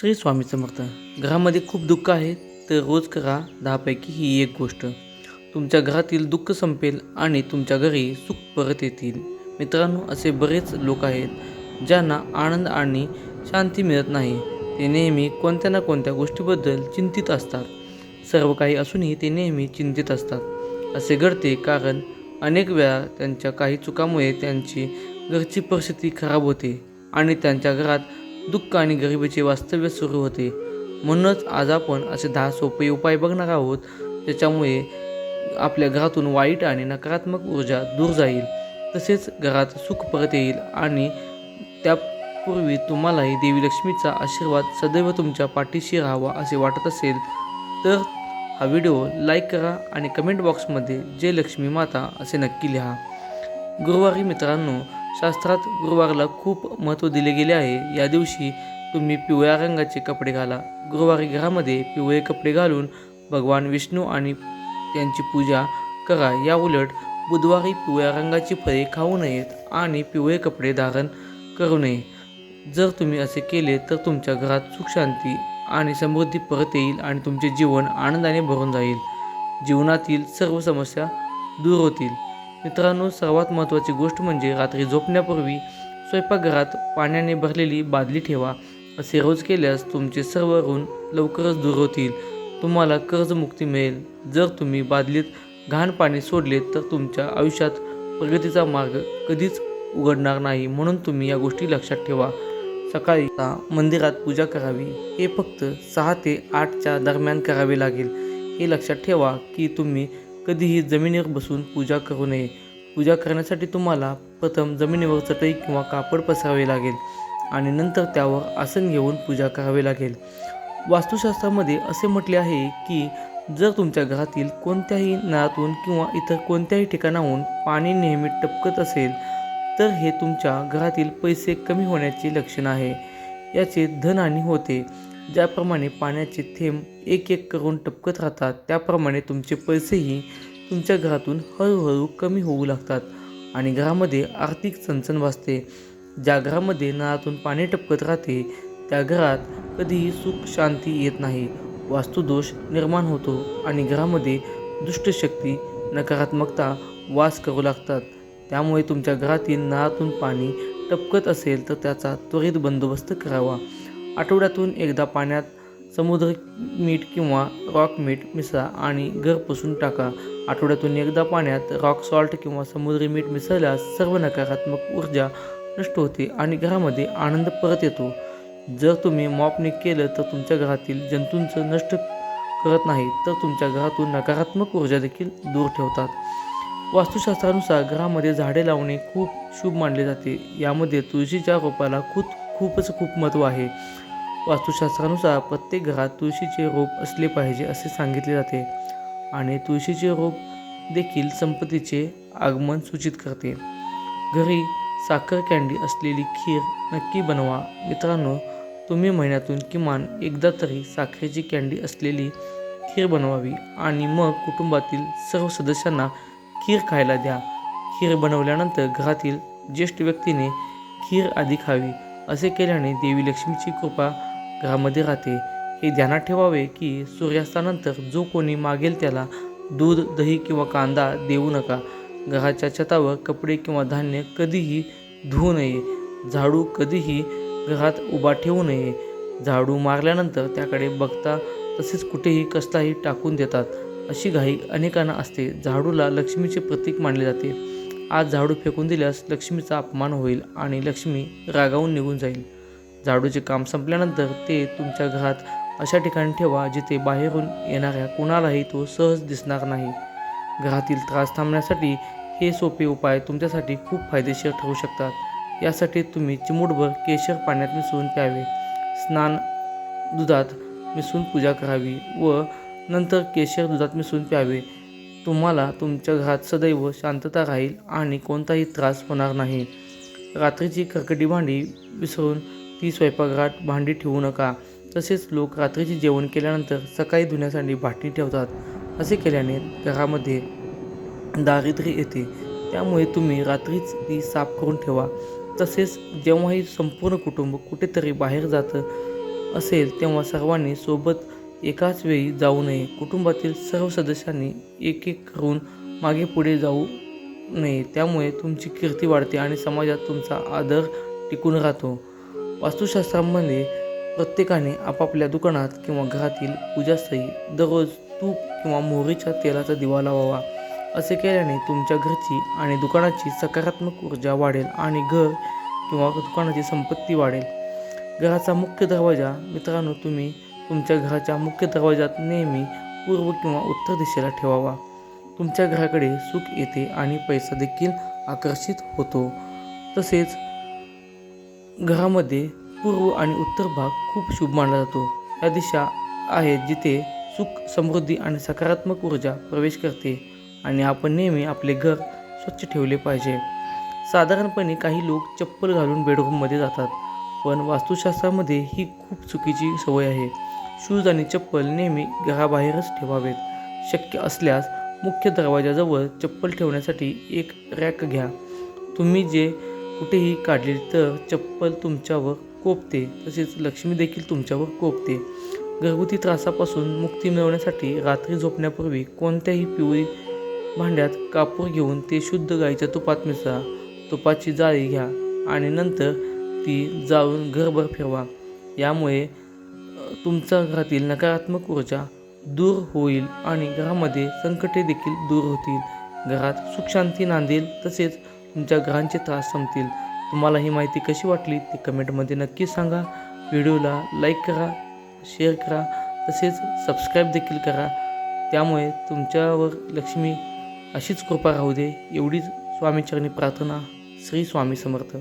श्री स्वामी समर्थ घरामध्ये खूप दुःख आहे तर रोज करा दहापैकी ही एक गोष्ट. तुमच्या घरातील दुःख संपेल आणि तुमच्या घरी सुख परत येतील. मित्रांनो असे बरेच लोक आहेत ज्यांना आनंद आणि शांती मिळत नाही. ते नेहमी कोणत्या ना कोणत्या गोष्टीबद्दल चिंतित असतात. सर्व काही असूनही ते नेहमी चिंतित असतात. असे घडते कारण अनेक वेळा त्यांच्या काही चुकामुळे त्यांची घरची परिस्थिती खराब होते आणि त्यांच्या घरात दुःख आणि गरिबीचे वास्तव्य सुरू होते. म्हणूनच आज आपण असे दहा सोपे उपाय बघणार आहोत ज्याच्यामुळे आपल्या घरातून वाईट आणि नकारात्मक ऊर्जा दूर जाईल. तसेच घरात सुख परत येईल आणि त्यापूर्वी तुम्हालाही देवी लक्ष्मीचा आशीर्वाद सदैव तुमच्या पाठीशी राहावा असे वाटत असेल तर हा व्हिडिओ लाईक करा आणि कमेंट बॉक्समध्ये जय लक्ष्मी माता असे नक्की लिहा. गुरुवारी मित्रांनो शास्त्रात गुरुवारला खूप महत्त्व दिले गेले आहे. या दिवशी तुम्ही पिवळ्या रंगाचे कपडे घाला. गुरुवारी घरामध्ये पिवळे कपडे घालून भगवान विष्णू आणि त्यांची पूजा करा. या उलट बुधवारी पिवळ्या रंगाची फळे खाऊ नयेत आणि पिवळे कपडे धारण करू नये. जर तुम्ही असे केले तर तुमच्या घरात सुख शांती आणि समृद्धी परत येईल आणि तुमचे जीवन आनंदाने भरून जाईल. जीवनातील सर्व समस्या दूर होतील. मित्रांनो सर्वात महत्त्वाची गोष्ट म्हणजे रात्री झोपण्यापूर्वी स्वयंपाकघरात पाण्याने भरलेली बादली ठेवा. असे रोज केल्यास तुमचे सर्व ऋण लवकरच दूर होतील. तुम्हाला कर्जमुक्ती मिळेल. जर तुम्ही बादलीत घाण पाणी सोडले तर तुमच्या आयुष्यात प्रगतीचा मार्ग कधीच उघडणार नाही. म्हणून तुम्ही या गोष्टी लक्षात ठेवा. सकाळी मंदिरात पूजा करावी. हे फक्त सहा ते आठच्या दरम्यान करावे लागेल. हे लक्षात ठेवा की तुम्ही कधीही जमिनीवर बसून पूजा करू नये. पूजा करण्यासाठी तुम्हाला प्रथम जमिनीवर चटई किंवा कापड पसरावे लागेल आणि नंतर त्यावर आसन घेऊन पूजा करावी लागेल. वास्तुशास्त्रामध्ये असे म्हटले आहे की जर तुमच्या घरातील कोणत्याही नळातून किंवा इतर कोणत्याही ठिकाणाहून पाणी नेहमी टपकत असेल तर हे तुमच्या घरातील पैसे कमी होण्याचे लक्षण आहे. याचे धनहानी होते. ज्याप्रमाणे पाण्याचे थेंब एक एक करून टपकत राहतात त्याप्रमाणे तुमचे पैसेही तुमच्या घरातून हळूहळू कमी होऊ लागतात आणि घरामध्ये आर्थिक चणचण वाचते ज्या घरामध्ये नळातून पाणी टपकत राहते त्या घरात कधीही सुख शांती येत नाही. वास्तुदोष निर्माण होतो आणि घरामध्ये दुष्टशक्ती नकारात्मकता वास करू लागतात. त्यामुळे तुमच्या घरातील नळातून पाणी टपकत असेल तर त्याचा त्वरित बंदोबस्त करावा. आठवड्यातून एकदा पाण्यात समुद्र मीठ किंवा रॉक मीठ मिसळा आणि घर पुसून टाका. आठवड्यातून एकदा पाण्यात रॉक सॉल्ट किंवा समुद्री मीठ मिसळल्यास सर्व नकारात्मक ऊर्जा नष्ट होते आणि घरामध्ये आनंद परत येतो. जर तुम्ही मॉपने केलं तर तुमच्या घरातील जंतूंचं नष्ट करत नाही तर तुमच्या घरातून नकारात्मक ऊर्जा देखील दूर ठेवतात. वास्तुशास्त्रानुसार घरामध्ये झाडे लावणे खूप शुभ मानले जाते. यामध्ये तुळशीच्या रोपाला खूप खूपच खूप महत्त्व आहे. वास्तुशास्त्रानुसार प्रत्येक घरात तुळशीचे रोप असले पाहिजे असे सांगितले जाते आणि तुळशीचे रोप देखील संपत्तीचे आगमन सूचित करते. घरी साखर कँडी असलेली खीर नक्की बनवा. मित्रांनो तुम्ही महिन्यातून किमान एकदा तरी साखरेची कँडी असलेली खीर बनवावी आणि मग कुटुंबातील सर्व सदस्यांना खीर खायला द्या. खीर बनवल्यानंतर घरातील ज्येष्ठ व्यक्तीने खीर आधी खावी. असे केल्याने देवी लक्ष्मीची कृपा घरामध्ये राहते. हे ध्यानात ठेवावे की सूर्यास्तानंतर जो कोणी मागेल त्याला दूध दही किंवा कांदा देऊ नका. घराच्या छतावर कपडे किंवा धान्य कधीही धुवू नये. झाडू कधीही घरात उभा ठेवू नये. झाडू मारल्यानंतर त्याकडे बघता तसेच कुठेही कसलाही टाकून देतात. अशी घाई अनेकांना असते. झाडूला लक्ष्मीचे प्रतीक मानले जाते. आज झाडू फेकून दिल्यास लक्ष्मीचा अपमान होईल आणि लक्ष्मी रागावून निघून जाईल. झाडूचे काम संपल्यानंतर ते तुमच्या घरात अशा ठिकाणी ठेवा जिथे बाहेरून येणाऱ्या कुणालाही तो सहज दिसणार नाही. घरातील त्रास थांबण्यासाठी हे सोपे उपाय तुमच्यासाठी खूप फायदेशीर ठरू शकतात. यासाठी तुम्ही चिमूटभर केशर पाण्यात मिसळून प्यावे. स्नान दुधात मिसळून पूजा करावी व नंतर केशर दुधात मिसळून प्यावे. तुम्हाला तुमच्या घरात सदैव शांतता राहील आणि कोणताही त्रास होणार नाही. रात्रीची कर्कटी भांडी विसरून ती स्वयंपाकघरात भांडी ठेवू नका. तसेच लोक रात्रीचे जेवण केल्यानंतर सकाळी धुण्यासाठी भाटी ठेवतात असे केल्याने घरामध्ये दारिद्र्य येते. त्यामुळे तुम्ही रात्रीच ती साफ करून ठेवा. तसेच जेव्हाही संपूर्ण कुटुंब कुठेतरी बाहेर जातं असेल तेव्हा सर्वांनी सोबत एकाच वेळी जाऊ नये. कुटुंबातील सर्व सदस्यांनी एक एक करून मागे पुढे जाऊ नये. त्यामुळे तुमची कीर्ती वाढते आणि समाजात तुमचा आदर टिकून राहतो. वास्तुशास्त्रामध्ये प्रत्येकाने आपापल्या दुकानात किंवा घरातील पूजास्थळी दररोज तूप किंवा मोहरीच्या तेलाचा दिवा लावावा. असे केल्याने तुमच्या घरची आणि दुकानाची सकारात्मक ऊर्जा वाढेल आणि घर किंवा दुकानाची संपत्ती वाढेल. घराचा मुख्य दरवाजा मित्रांनो तुम्ही तुमच्या घराच्या मुख्य दरवाजात नेहमी पूर्व किंवा उत्तर दिशेला ठेवावा. तुमच्या घराकडे सुख येते आणि पैसा देखील आकर्षित होतो. तसेच घरामध्ये पूर्व आणि उत्तर भाग खूप शुभ मानला जातो. या दिशा आहेत जिथे सुख समृद्धी आणि सकारात्मक ऊर्जा प्रवेश करते आणि आपण नेहमी आपले घर स्वच्छ ठेवले पाहिजे. साधारणपणे काही लोक चप्पल घालून बेडरूममध्ये जातात पण वास्तुशास्त्रामध्ये ही खूप चुकीची सवय आहे. शूज आणि चप्पल नेहमी घराबाहेरच ठेवावेत. शक्य असल्यास मुख्य दरवाजाजवळ चप्पल ठेवण्यासाठी एक रॅक घ्या. तुम्ही जे कुठेही काढले तर चप्पल तुमच्यावर कोपते. तसेच लक्ष्मी देखील तुमच्यावर कोपते. घरगुती त्रासापासून मुक्ती मिळवण्यासाठी रात्री झोपण्यापूर्वी कोणत्याही पिवळी भांड्यात कापूर घेऊन ते शुद्ध गाईच्या तुपात मिसळा. तुपाची जाळी घ्या आणि नंतर ती जाळून घरभर फिरवा. यामुळे तुमच्या घरातील नकारात्मक ऊर्जा दूर होईल आणि घरामध्ये संकटे देखील दूर होतील. घरात सुखशांती नांदेल तसेच तुमच्या ग्रहांचे त्रास संपतील. तुम्हाला ही माहिती कशी वाटली ते कमेंटमध्ये नक्की सांगा. व्हिडिओला लाईक करा शेअर करा तसेच सबस्क्राईब देखील करा. त्यामुळे तुमच्यावर लक्ष्मी अशीच कृपा राहू दे एवढीच स्वामीचरणी प्रार्थना श्री स्वामी समर्थ.